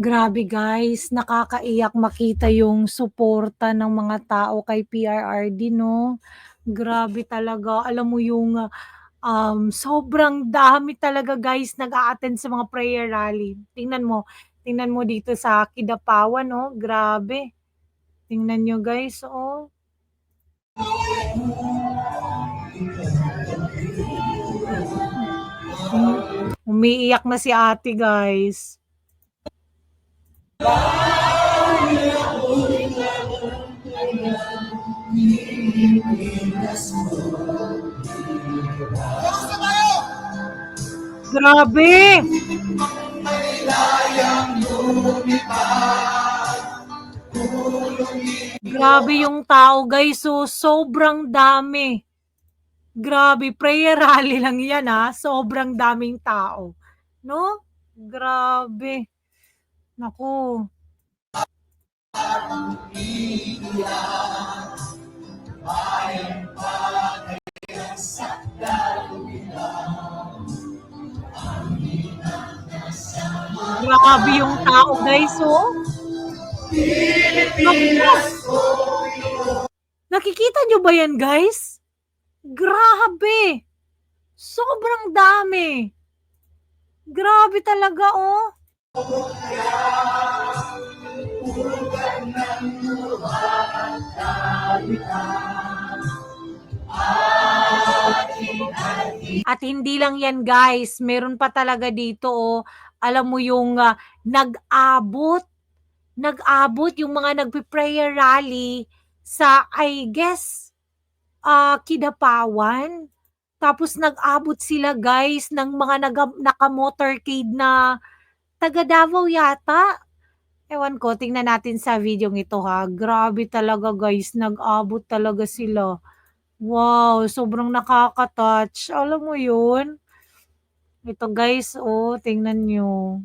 Grabe guys, nakakaiyak makita yung suporta ng mga tao kay PRRD 'no. Grabe talaga, alam mo yung, um, sobrang dami talaga guys nag-a-attend sa mga prayer rally. Tingnan mo, tingnan mo dito sa Kidapawan 'no, grabe. Tingnan niyo guys, oh. Umiiyak na si ate guys. Grabe! Grabe yung tao guys, so sobrang dami. Grabe, prayer rally lang yan, ah, sobrang daming tao, 'no? Grabe. Naku. Grabe yung tao guys, oh. Naku. Nakikita niyo ba yan guys? Grabe! Sobrang dami. Grabe talaga, oh. At hindi lang yan guys, meron pa talaga dito, oh, alam mo yung, ah, nag-abot, nag-abot yung mga nagpe-prayer rally sa I guess, ah, Kidapawan. Tapos nag-abot sila guys ng mga naka-motorcade na taga Davao yata. Ewan ko, tingnan natin sa videong ito ha. Grabe talaga guys, nag-abot talaga sila. Wow, sobrang nakaka-touch, alam mo yun? Ito guys, oh, tingnan niyo.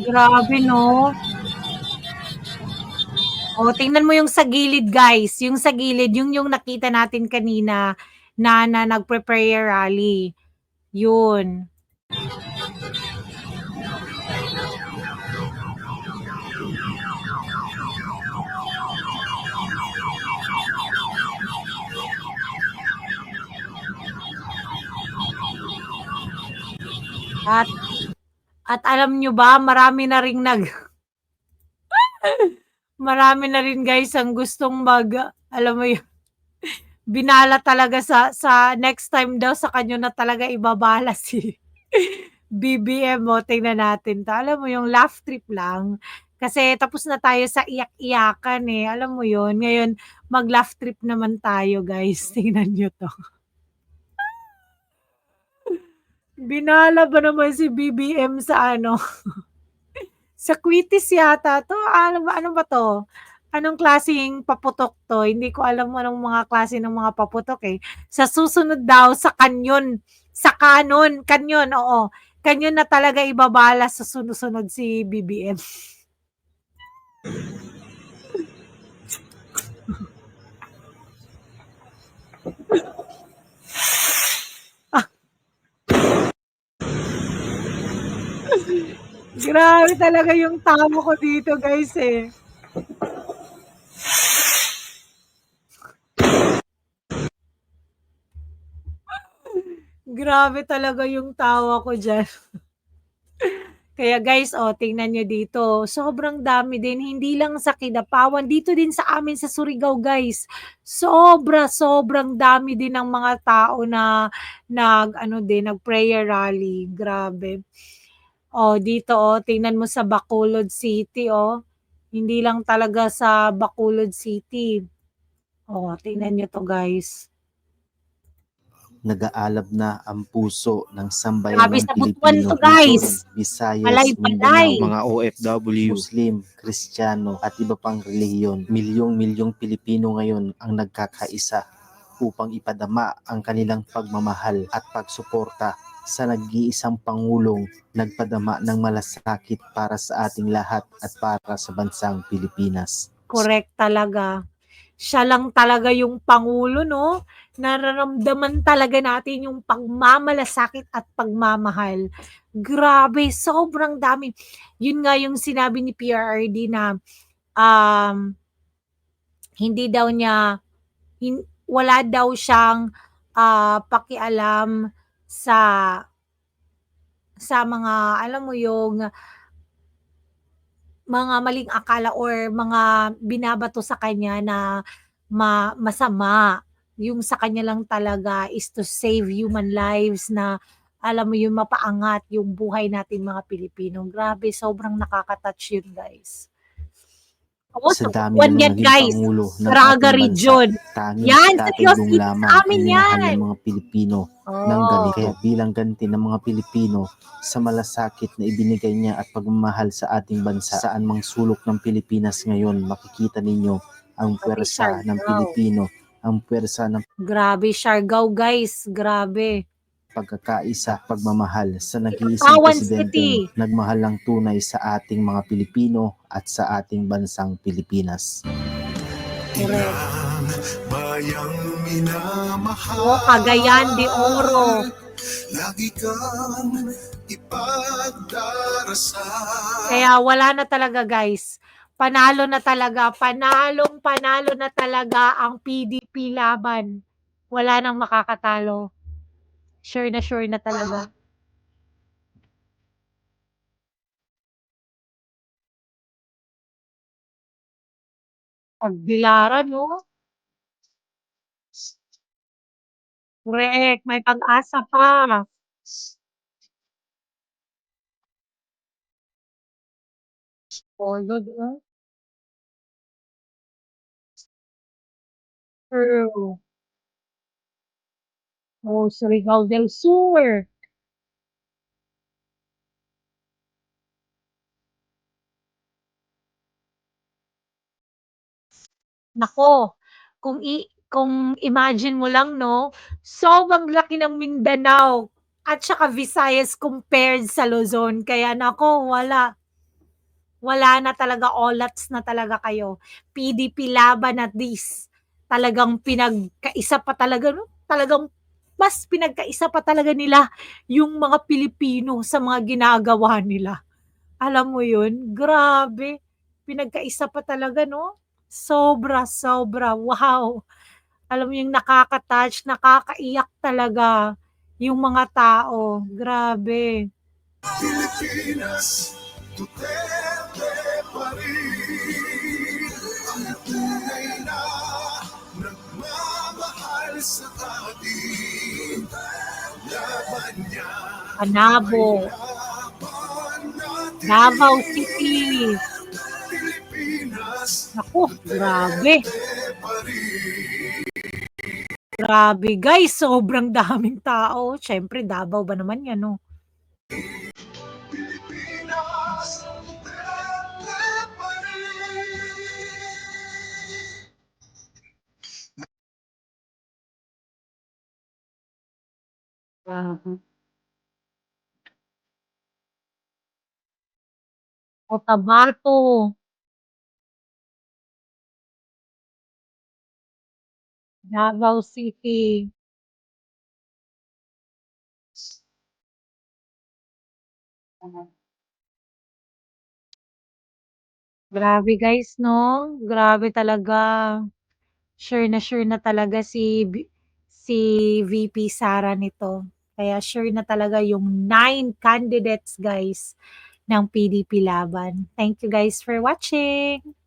Grabe 'no? Oh, tingnan mo yung sa gilid guys, yung sa gilid, yun yung nakita natin kanina na na nagpe-prayer rally, yun. At at alam niyo ba marami na ring nag marami na rin guys ang gustong mag alam mo yun, binala talaga sa sa next time daw sa kanya na talaga ibabala si BBM, oh, tingnan natin 'to. Alam mo yung laugh trip lang, kasi tapos na tayo sa iyak-iyakan, eh, alam mo yun? Ngayon mag-laugh trip naman tayo guys, tingnan niyo 'to. Binala ba naman si BBM sa ano, sa Kwitis yata 'to, ano ba ano ba 'to? Anong klaseng paputok 'to? Hindi ko alam anong mga klase ng mga paputok, eh. Sa susunod daw sa kanyon, sa kanon, kanyon, oo, kanyon na talaga ibabala sa sunod-sunod si BBM. Grabe talaga yung tamo ko dito guys, eh. Grabe talaga yung tawa ko diyan. Kaya guys, oh, tingnan niyo dito, sobrang dami din, hindi lang sa Kidapawan, dito din sa amin sa Surigao guys. Sobra, sobrang dami din ng mga tao na nag-ano din, nag-prayer rally, grabe. Oh, dito, oh, tingnan mo sa Bacolod City, oh. Hindi lang talaga sa Bacolod City. Oh, tingnan niyo 'to guys. Nag-aalab na ang puso ng Grabe sambayanang sa Butuan Pilipino, 'to guys. Visayas. Mindanao, mga OFW. Muslim, Kristiyano at iba pang reliyon. Milyong-milyong Pilipino ngayon ang nagkakaisa upang ipadama ang kanilang pagmamahal at pagsuporta sa nag-iisang Pangulong nagpadama ng malasakit para sa ating lahat at para sa bansang Pilipinas. Correct talaga. Siya lang talaga yung pangulo 'no, nararamdaman talaga natin yung pagmamalasakit at pagmamahal. Grabe, sobrang dami. Yun nga yung sinabi ni PRRD na, um, hindi daw niya hin wala daw siyang, ah, pakialam sa sa mga alam mo yung mga maling akala or mga binabato sa kanya na ma masama. Yung sa kanya lang talaga is to save human lives na alam mo yun, mapaangat yung buhay nating mga Pilipino. Grabe, sobrang nakaka-touch yun guys. Oo, Sa dami Butuan ng naging guys, Pangulo ng bansa, Region. tanging Yan, seryoso, lamang sa amin yan. ng mga Pilipino ng Oo. galit. Kaya bilang ganti ng mga Pilipino sa malasakit na ibinigay niya at pagmamahal sa ating bansa, saan mang sulok ng Pilipinas ngayon, makikita ninyo ang Pati puwersa ng. Pilipino, ang puwersa ng Grabe, Siargao guys, grabe. Pagkakaisa, pagmamahal sa nag-iisang City. nagmahal ng tunay sa ating mga Pilipino at sa ating bansang Pilipinas. Ilang bayang minamahal. Oo, Cagayan de Oro. Lagi kang ipagdarasal. Kaya wala na talaga guys. Panalo na talaga, panalong panalo na talaga ang PDP laban. Wala nang makakatalo. Sure na sure na talaga. Pagbilaran, no? Correct, may pag-asa pa. Todo, di ba? True. Oh, Surigao del Sur. Naku, kung i kung imagine mo lang 'no, sobrang laki ng Mindanao at saka Visayas compared sa Luzon. Kaya naku, wala. Wala na talaga, olats na talaga kayo. PDP laban at least talagang pinagkaisa pa talaga 'no, talagang mas pinagkaisa pa talaga nila yung mga Pilipino sa mga ginagawa nila. Alam mo yun? Grabe, pinagkaisa pa talaga 'no? Sobra, sobra, wow! Alam mo yung nakaka-touch, nakakaiyak talaga yung mga tao, grabe. Pilipinas, Duterte Panabo. Davao City. Naku, grabe. Grabe guys, sobrang daming tao. Siyempre Davao ba naman 'yan 'no? Pilipinas, Duterte pa rin. Mhm. Cotabato. Davao City. Grabe guys 'no, grabe talaga. Sure na sure na talaga si si VP Sara nito. Kaya sure na talaga yung nine candidates guys ng PDP Laban. Thank you guys for watching!